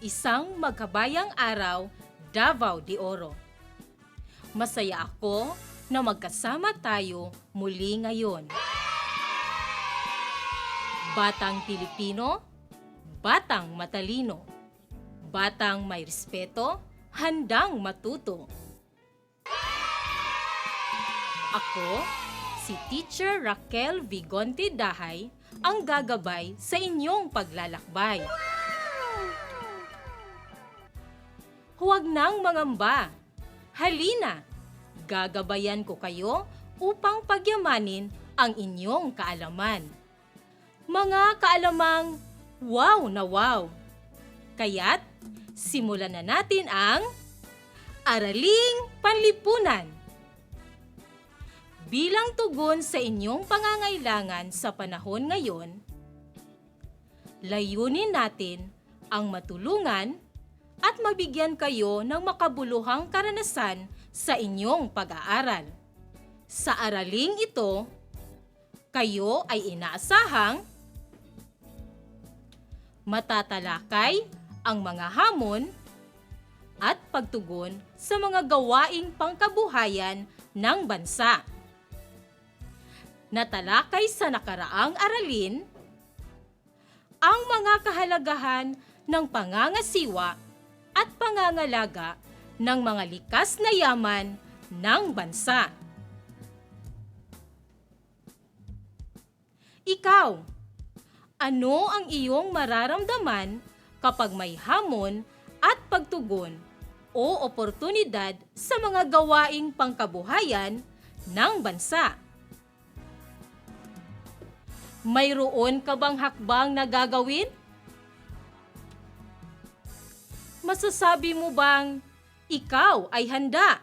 isang magkabayang araw, Davao de Oro. Masaya ako na magkasama tayo muli ngayon. Batang Pilipino, batang matalino, batang may respeto, handang matuto. Ako, si Teacher Raquel Vigonte Dahay, ang gagabay sa inyong paglalakbay. Huwag nang mangamba. Halina, gagabayan ko kayo upang pagyamanin ang inyong kaalaman. Mga kaalamang wow na wow. Kaya't simulan na natin ang Araling Panlipunan. Bilang tugon sa inyong pangangailangan sa panahon ngayon, layunin natin ang matulungan at mabigyan kayo ng makabuluhang karanasan sa inyong pag-aaral. Sa araling ito, kayo ay inaasahang matatalakay ang mga hamon at pagtugon sa mga gawaing pangkabuhayan ng bansa. Natalakay sa nakaraang aralin ang mga kahalagahan ng pangangasiwa at pangangalaga ng mga likas na yaman ng bansa. Ikaw, ano ang iyong mararamdaman kapag may hamon at pagtugon o oportunidad sa mga gawaing pangkabuhayan ng bansa? Mayroon ka bang hakbang na gagawin? Masasabi mo bang ikaw ay handa?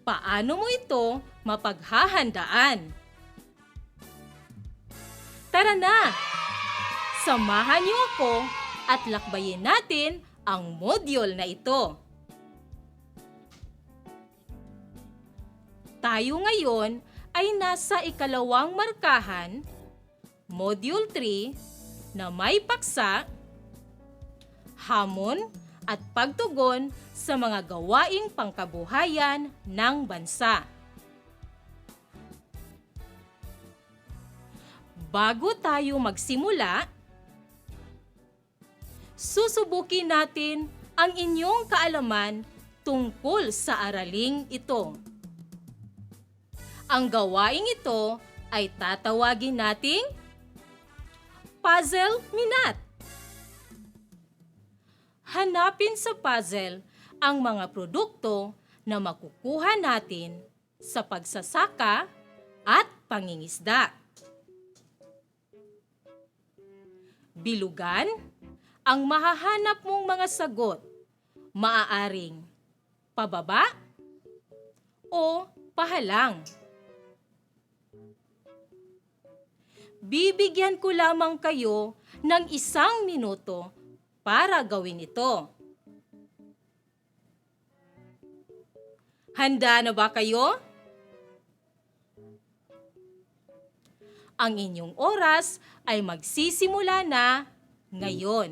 Paano mo ito mapaghahandaan? Tara na! Samahan niyo ako at lakbayin natin ang module na ito. Tayo ngayon ay nasa ikalawang markahan, Module 3, na may paksa, hamon at pagtugon sa mga gawaing pangkabuhayan ng bansa. Bago tayo magsimula, susubukin natin ang inyong kaalaman tungkol sa araling ito. Ang gawaing ito ay tatawagin nating Puzzle Minat. Hanapin sa puzzle ang mga produkto na makukuha natin sa pagsasaka at pangingisda. Bilugan ang mahahanap mong mga sagot. Maaaring pababa o pahalang. Bibigyan ko lamang kayo ng isang minuto para gawin ito. Handa na ba kayo? Ang inyong oras ay magsisimula na ngayon.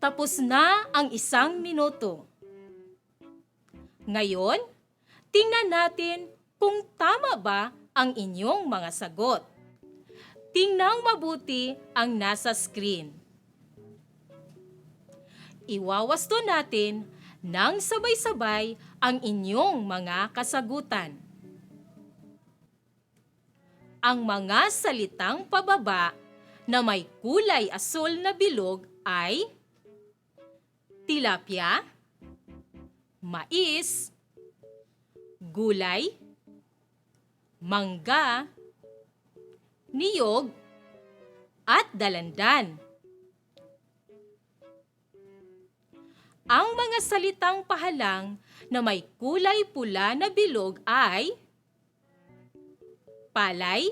Tapos na ang isang minuto. Ngayon, natin kung tama ba ang inyong mga sagot. Tingnang mabuti ang nasa screen. Iwawasto natin ng sabay-sabay ang inyong mga kasagutan. Ang mga salitang pababa na may kulay asul na bilog ay tilapia, mais, gulay, mangga, niyog, at dalandan. Ang mga salitang pahalang na may kulay pula na bilog ay palay,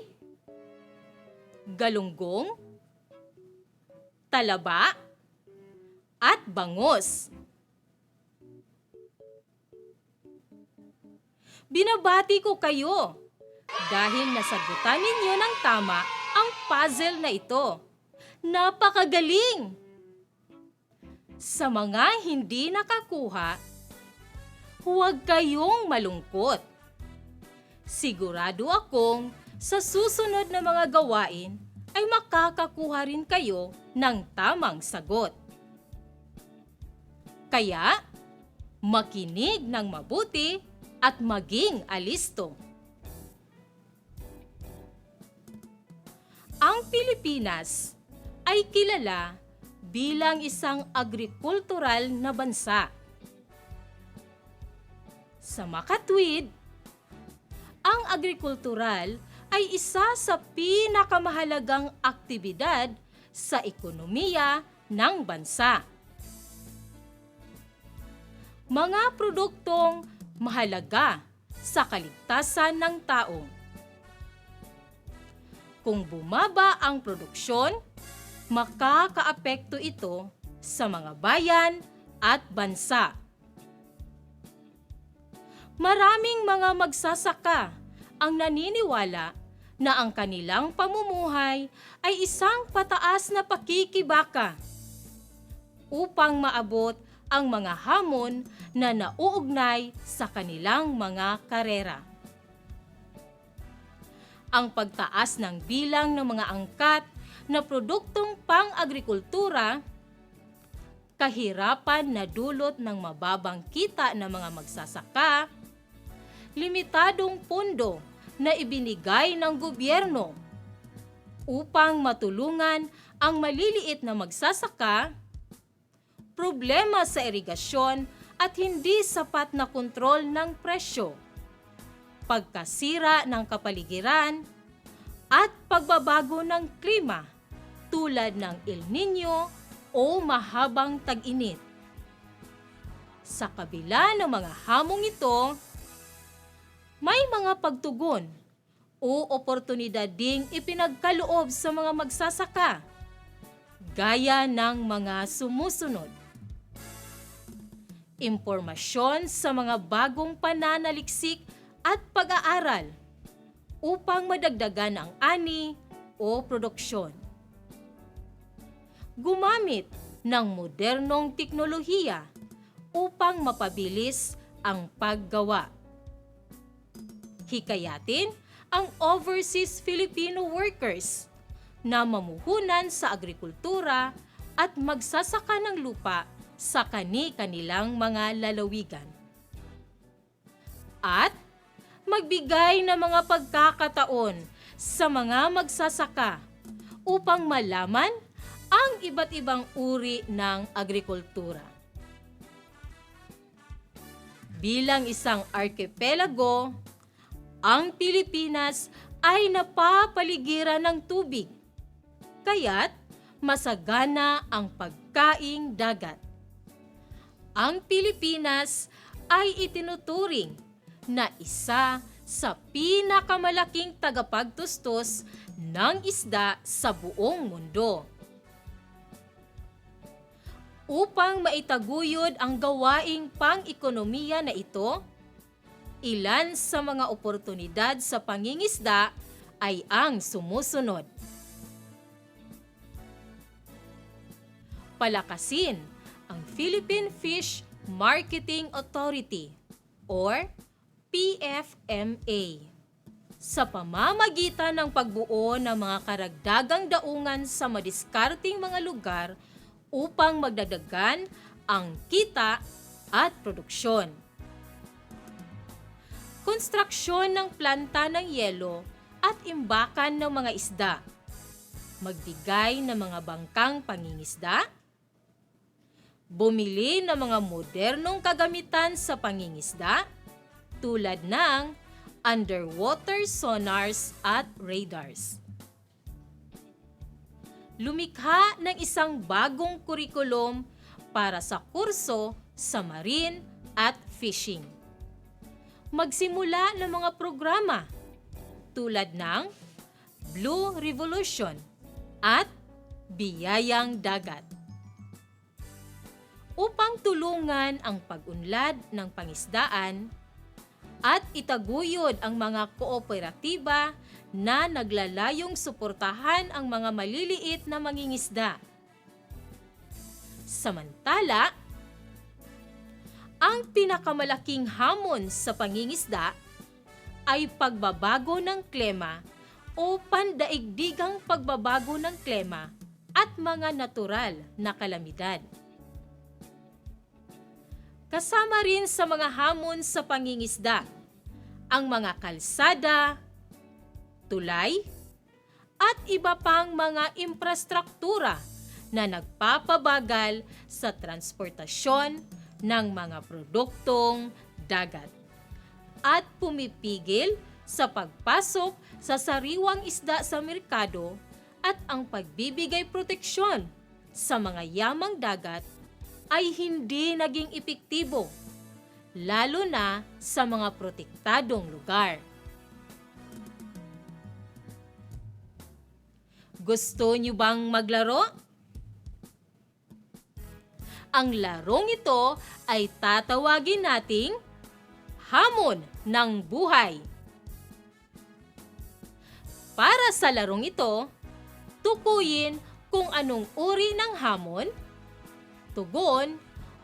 galunggong, talaba, at bangos. Binabati ko kayo dahil nasagutan ninyo ng tama ang puzzle na ito. Napakagaling! Sa mga hindi nakakuha, huwag kayong malungkot. Sigurado akong sa susunod na mga gawain ay makakakuha rin kayo ng tamang sagot. Kaya, makinig ng mabuti at maging alisto. Ang Pilipinas ay kilala bilang isang agrikultural na bansa. Sa makatwid, ang agrikultural ay isa sa pinakamahalagang aktibidad sa ekonomiya ng bansa. Mga produktong mahalaga sa kaligtasan ng tao. Kung bumaba ang produksyon, makakaapekto ito sa mga bayan at bansa. Maraming mga magsasaka ang naniniwala na ang kanilang pamumuhay ay isang pataas na pakikibaka upang maabot ang mga hamon na nauugnay sa kanilang mga karera. Ang pagtaas ng bilang ng mga angkat na produktong pang-agrikultura, kahirapan na dulot ng mababang kita ng mga magsasaka, limitadong pondo na ibinigay ng gobyerno upang matulungan ang maliliit na magsasaka, problema sa irigasyon at hindi sapat na kontrol ng presyo, pagkasira ng kapaligiran, at pagbabago ng klima tulad ng El Nino o mahabang tag-init. Sa kabila ng mga hamong ito, may mga pagtugon o oportunidad ding ipinagkaloob sa mga magsasaka, gaya ng mga sumusunod. Impormasyon sa mga bagong pananaliksik at pag-aaral upang madagdagan ang ani o produksyon. Gumamit ng modernong teknolohiya upang mapabilis ang paggawa. Hikayatin ang overseas Filipino workers na mamuhunan sa agrikultura at magsasaka ng lupa sa kani-kanilang mga lalawigan. At magbigay ng mga pagkakataon sa mga magsasaka upang malaman ang iba't ibang uri ng agrikultura. Bilang isang archipelago, ang Pilipinas ay napapaligiran ng tubig. Kaya't masagana ang pagkaing dagat. Ang Pilipinas ay itinuturing na isa sa pinakamalaking tagapagtustos ng isda sa buong mundo. Upang maitaguyod ang gawaing pang-ekonomiya na ito, ilan sa mga oportunidad sa pangingisda ay ang sumusunod. Palakasin ang Philippine Fish Marketing Authority or PFMA. sa pamamagitan ng pagbuo ng mga karagdagang daungan sa madiskarting mga lugar upang magdagdagan ang kita at produksyon. Konstruksyon ng planta ng yelo at imbakan ng mga isda. Magbigay ng mga bangkang pangingisda. Bumili ng mga modernong kagamitan sa pangingisda tulad ng underwater sonars at radars. Lumikha ng isang bagong kurikulum para sa kurso sa marine at fishing. Magsimula ng mga programa tulad ng Blue Revolution at Biyayang Dagat upang tulungan ang pag-unlad ng pangisdaan at itaguyod ang mga kooperatiba na naglalayong suportahan ang mga maliliit na mangingisda. Samantala, ang pinakamalaking hamon sa pangingisda ay pagbabago ng klima o pandaigdigang pagbabago ng klima at mga natural na kalamidad. Kasama rin sa mga hamon sa pangingisda. Ang mga kalsada, tulay, at iba pang mga infrastruktura na nagpapabagal sa transportasyon ng mga produktong dagat. At pumipigil sa pagpasok sa sariwang isda sa merkado at ang pagbibigay proteksyon sa mga yamang dagat ay hindi naging epektibo, lalo na sa mga protektadong lugar. Gusto niyo bang maglaro? Ang larong ito ay tatawagin nating Hamon ng Buhay. Para sa larong ito, tukuyin kung anong uri ng hamon, tugon,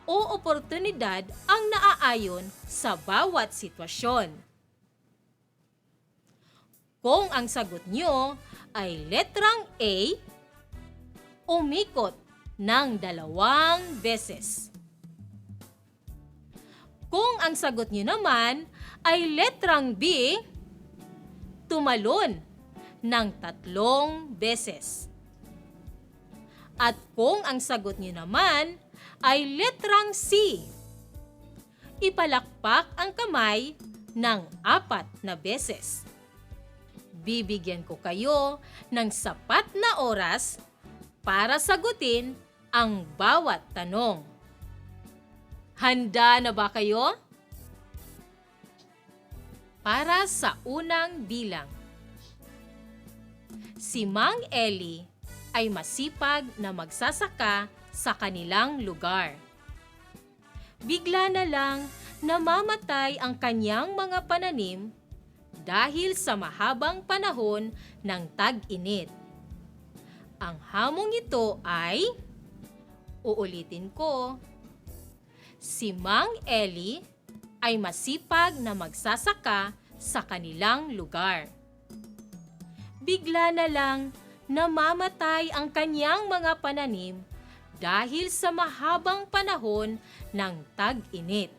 o oportunidad ang naaayon sa bawat sitwasyon. Kung ang sagot nyo ay letrang A, umikot ng dalawang beses. Kung ang sagot nyo naman ay letrang B, tumalon ng tatlong beses. At kung ang sagot nyo naman ay letrang C, ipalakpak ang kamay ng apat na beses. Bibigyan ko kayo ng sapat na oras para sagutin ang bawat tanong. Handa na ba kayo? Para sa unang bilang. Si Mang Eli ay masipag na magsasaka sa kanilang lugar. Bigla na lang namamatay ang kanyang mga pananim dahil sa mahabang panahon ng tag-init. Ang hamong ito ay, uulitin ko, si Mang Eli ay masipag na magsasaka sa kanilang lugar. Bigla na lang namamatay ang kanyang mga pananim dahil sa mahabang panahon ng tag-init.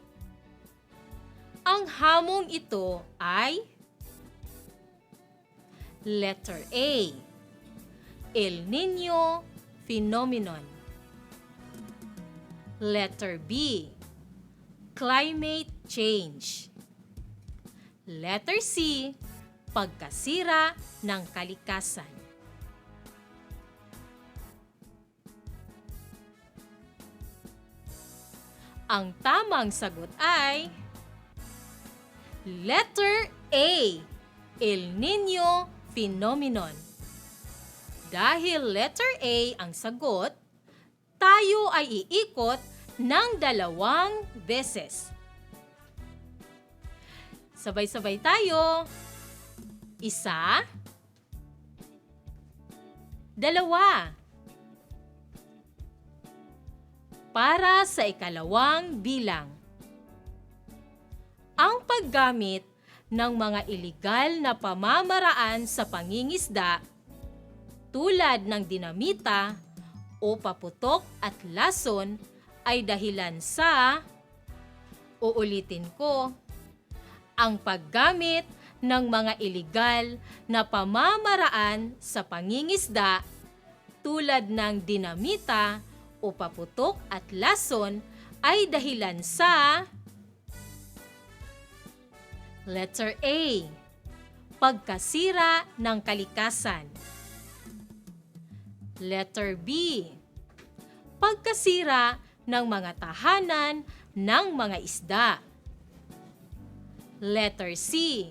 Ang hamong ito ay Letter A. El Nino Phenomenon. Letter B. Climate change. Letter C. Pagkasira ng kalikasan. Ang tamang sagot ay Letter A. El Nino Phenomenon. Dahil letter A ang sagot, tayo ay iikot ng dalawang beses. Sabay-sabay tayo. Isa. Dalawa. Para sa ikalawang bilang. Ang paggamit ng mga iligal na pamamaraan sa pangingisda tulad ng dinamita o paputok at lason ay dahilan sa uulitin ko ang paggamit ng mga iligal na pamamaraan sa pangingisda tulad ng dinamita o paputok at lason ay dahilan sa Letter A. Pagkasira ng kalikasan. Letter B. Pagkasira ng mga tahanan ng mga isda. Letter C.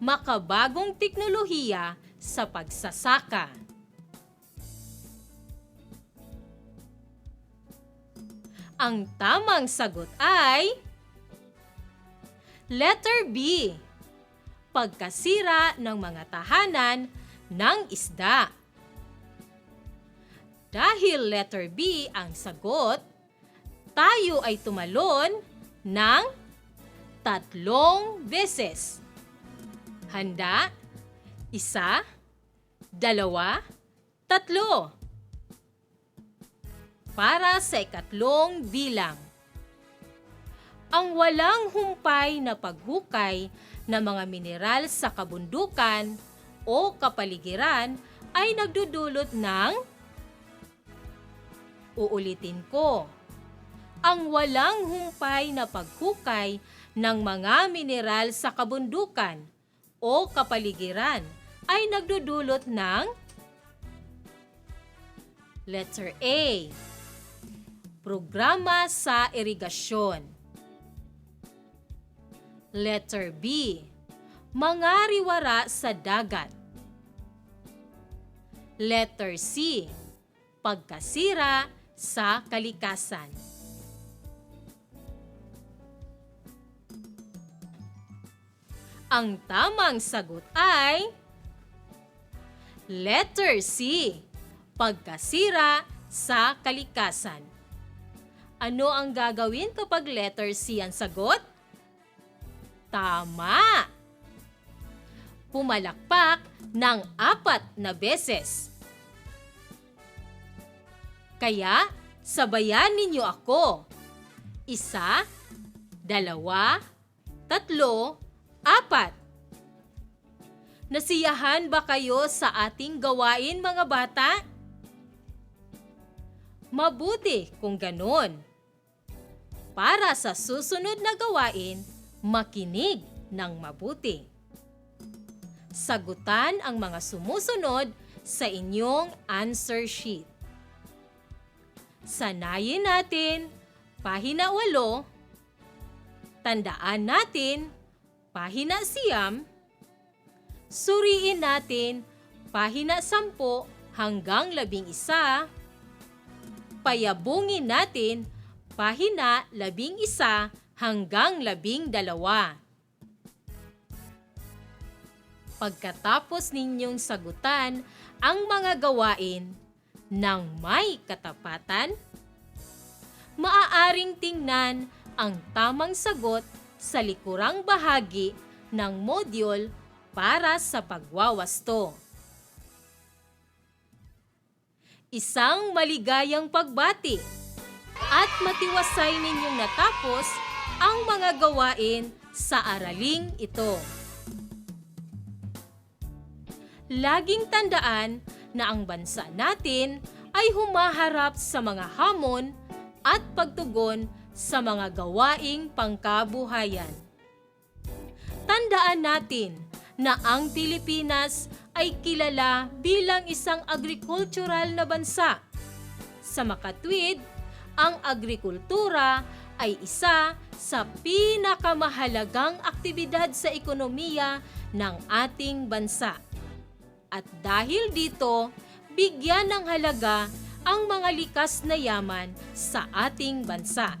Makabagong teknolohiya sa pagsasaka. Ang tamang sagot ay Letter B. Pagkasira ng mga tahanan ng isda. Dahil letter B ang sagot, tayo ay tumalon ng tatlong beses. Handa? Isa, dalawa, tatlo. Para sa ikatlong bilang. Ang walang humpay na paghukay ng mga mineral sa kabundukan o kapaligiran ay nagdudulot ng Uulitin ko. Ang walang humpay na paghukay ng mga mineral sa kabundukan o kapaligiran ay nagdudulot ng Letter A. Programa sa irigasyon. Letter B. Mga riwara sa dagat. Letter C. Pagkasira sa kalikasan. Ang tamang sagot ay Letter C. Pagkasira sa kalikasan. Ano ang gagawin kapag letter C ang sagot? Tama! Pumalakpak ng apat na beses. Kaya, sabayan ninyo ako. Isa, dalawa, tatlo, apat. Nasiyahan ba kayo sa ating gawain mga bata? Mabuti kung ganon. Para sa susunod na gawain, makinig ng mabuti. Sagutan ang mga sumusunod sa inyong answer sheet. Sanayin natin, pahina 8, tandaan natin, pahina siyam, suriin natin, pahina 10 hanggang 11, payabungin natin, pahina 11 hanggang 12. Pagkatapos ninyong sagutan ang mga gawain, ng may katapatan? Maaaring tingnan ang tamang sagot sa likurang bahagi ng module para sa pagwawasto. Isang maligayang pagbati at matiwasay ninyong natapos ang mga gawain sa araling ito. Laging tandaan na ang bansa natin ay humaharap sa mga hamon at pagtugon sa mga gawaing pangkabuhayan. Tandaan natin na ang Pilipinas ay kilala bilang isang agricultural na bansa. Sa makatwid, ang agrikultura ay isa sa pinakamahalagang aktibidad sa ekonomiya ng ating bansa. At dahil dito, bigyan ng halaga ang mga likas na yaman sa ating bansa.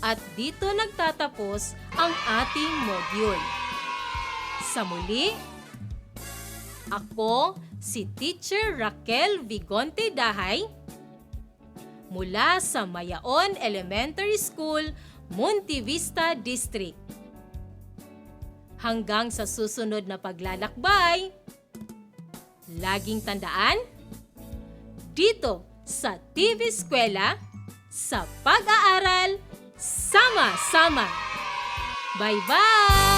At dito nagtatapos ang ating module. Sa muli, ako si Teacher Raquel Vigonte Dahay mula sa Mayaon Elementary School, Monte Vista District. Hanggang sa susunod na paglalakbay, laging tandaan, dito sa TV Eskwela, sa pag-aaral, sama-sama. Bye-bye!